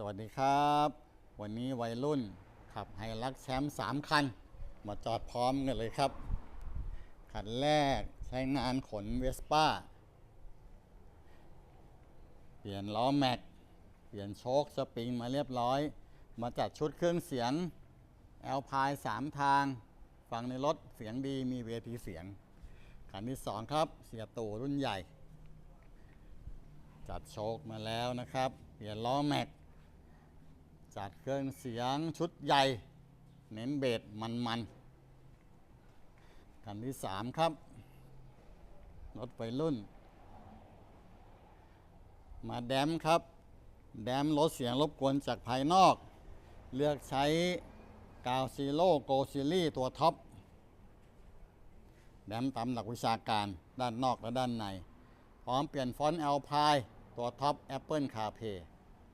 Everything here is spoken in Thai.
สวัสดีครับ วันนี้วัยรุ่นขับไฮลักแชมป์3คัน มาจอดพร้อมกันเลยครับ คันแรกใช้งานขนเวสป้า เปลี่ยนล้อแม็ก เปลี่ยนโชคสปริงมาเรียบร้อย มาจัดชุดเครื่องเสียงแอลพายสามทาง ฟังในรถเสียงดีมีเวทีเสียง คันที่สองครับ เสียตู่รุ่นใหญ่ จัดโชคมาแล้วนะครับ เปลี่ยนล้อแม็ก จัดเครื่องเสียงชุดใหญ่ เน้นเบสมันๆคันที่สามครับ รถไฟรุ่น มาแดมครับ แดมลดเสียงรบกวนจากภายนอก เลือกใช้กาวซีโร่โกซิลี่ตัวท็อปแดมตามหลักวิชาการด้านนอกและด้านใน พร้อมเปลี่ยนฟอนต์แอลพายตัวท็อป Apple CarPlay